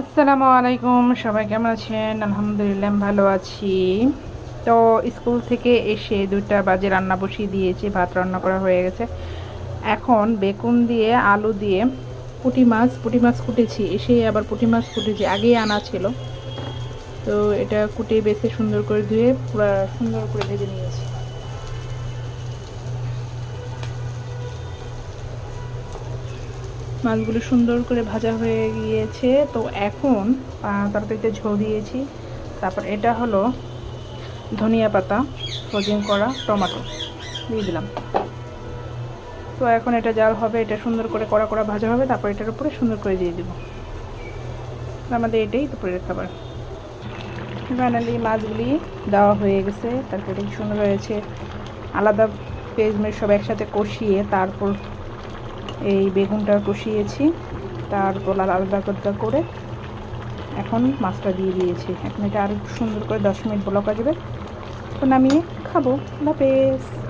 আসসালামু আলাইকুম, সবাই কেমন আছেন? আলহামদুলিল্লাহ ভালো আছি। তো স্কুল থেকে এসে দুটা বাজে রান্না বসিয়ে দিয়েছি, ভাত রান্না করা হয়ে গেছে। এখন বেগুন দিয়ে, আলু দিয়ে পুঁটি মাছ পুঁটি মাছ কুটেছি। এসে আবার পুঁটি মাছ কুটেছি, আগেই আনা ছিল। তো এটা কুটে বেছে সুন্দর করে ধুয়ে, পুরো সুন্দর করে ভেজে নিয়েছি। মাছগুলো সুন্দর করে ভাজা হয়ে গিয়েছে। তো এখন তরকারিতে ঝোল দিয়েছি। তারপর এটা হলো ধনিয়া পাতা ফ্রোজিং করা টমেটো। দিয়ে দিলাম। তো এখন এটা জাল হবে, এটা সুন্দর করে কড়া কড়া ভাজা হবে, তারপর এটার উপরে সুন্দর করে দিয়ে দিব। আমাদের এটাই দুপুরের খাবার। ফাইনালি মাছগুলি দেওয়া হয়ে গেছে। তারপরে সুন্দর হয়েছে, আলাদা পেঁয়াজ সব একসাথে কষিয়ে তারপর এই বেগুনটা কষিয়েছি। তার তারপর আলাদা আলাদা করে এখন মাছটা দিয়ে দিয়েছি। এখন এটা আরও সুন্দর করে দশ মিনিট ব্লক আসবে তো নামিয়ে খাব। না হাফেজ।